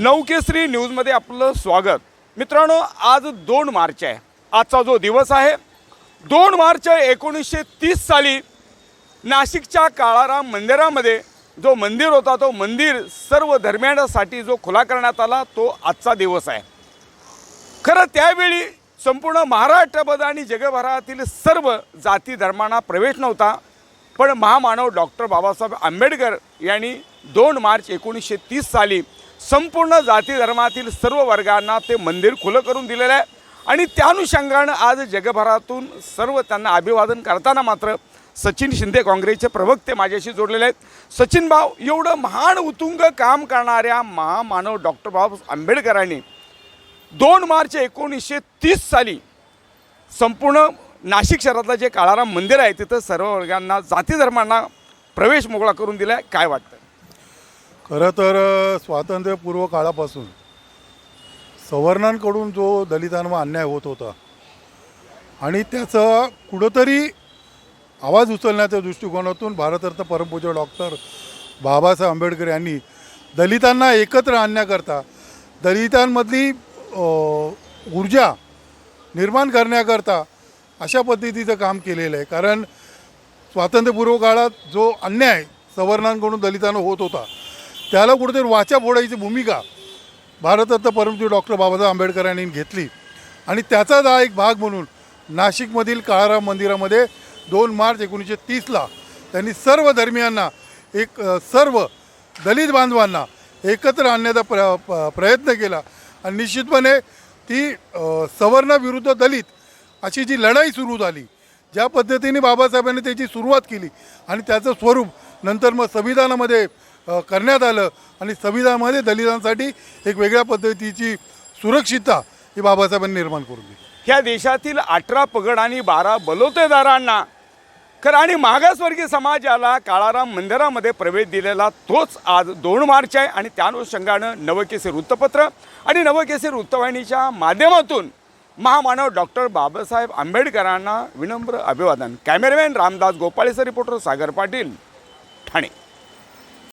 नवकेसरी न्यूजमध्ये आपलं स्वागत. मित्रांनो आज दोन मार्च आहे. आजचा जो दिवस आहे दोन मार्च एकोणीसशे तीस साली नाशिकच्या काळाराम मंदिरामध्ये जो मंदिर होता तो मंदिर सर्व धर्मियांसाठी जो खुला करण्यात आला तो आजचा दिवस आहे. खरं त्यावेळी संपूर्ण महाराष्ट्रामध्ये आणि जगभरातील सर्व जाती धर्मांना प्रवेश नव्हता पण महामानव डॉक्टर बाबासाहेब आंबेडकर यांनी दोन मार्च एकोणीसशे तीस साली संपूर्ण जाती धर्मातील सर्व वर्गांना ते मंदिर खुलं करून दिलेलं आहे. आणि त्या अनुषंगानं आज जगभरातून सर्व त्यांना अभिवादन करताना मात्र सचिन शिंदे काँग्रेसचे प्रवक्ते माझ्याशी जोडलेले आहेत. सचिन भाऊ एवढं महान उतुंग काम करणाऱ्या महामानव डॉक्टर बाबासाहेब आंबेडकरांनी दोन मार्च एकोणीसशे तीस साली संपूर्ण नाशिक शहरातलं जे काळाराम मंदिर आहे तिथं सर्व वर्गांना जाती धर्मांना प्रवेश मोकळा करून दिला आहे काय वाटतं? खरं तर स्वातंत्र्यपूर्व काळापासून सवर्णांकडून जो दलितांवर अन्याय होत होता आणि त्याचा कुठंतरी आवाज उचलण्याच्या दृष्टिकोनातून भारतरत्न परमपूज्य डॉक्टर बाबासाहेब आंबेडकर यांनी दलितांना एकत्र आणण्याकरता दलितांमधली ऊर्जा निर्माण करण्याकरता अशा पद्धतीचं काम केलेलं आहे. कारण स्वातंत्र्यपूर्व काळात जो अन्याय सवर्णांकडून दलितांना होत होता त्याला कुठेतरी वाचा फोडायची भूमिका. भारतरत्न परमपूज्य डॉक्टर बाबासाहेब आंबेडकरांनी घेतली. आणि त्याचाच हा एक भाग म्हणून नाशिकमधील काळाराम मंदिरामध्ये दोन मार्च एकोणीसशे तीसला त्यांनी सर्व धर्मियांना एक सर्व दलित बांधवांना एकत्र आणण्याचा प्र प- प्रयत्न केला. आणि निश्चितपणे ती सवर्णाविरुद्ध दलित अशी जी लढाई सुरू झाली ज्या पद्धतीने बाबासाहेबांनी त्याची सुरुवात केली आणि त्याचं स्वरूप नंतर मग संविधानामध्ये करण्यात आलं. आणि संविधानामध्ये दलितांसाठी एक वेगळ्या पद्धतीची सुरक्षितता ही बाबासाहेबांनी निर्माण करून दिली. ह्या देशातील अठरा पगड आणि बारा बलवतेदारांना खरं आणि मागासवर्गीय समाजाला काळाराम मंदिरामध्ये प्रवेश दिलेला तोच आज दोन मार्च आहे आणि त्या अनुषंगानं नवकेसरी वृत्तपत्र आणि नवकेसरी वृत्तवाहिनीच्या माध्यमातून महामानव डॉक्टर बाबासाहेब आंबेडकरांना विनम्र अभिवादन. कॅमेरामॅन रामदास गोपाळेसर रिपोर्टर सागर पाटील ठाणे.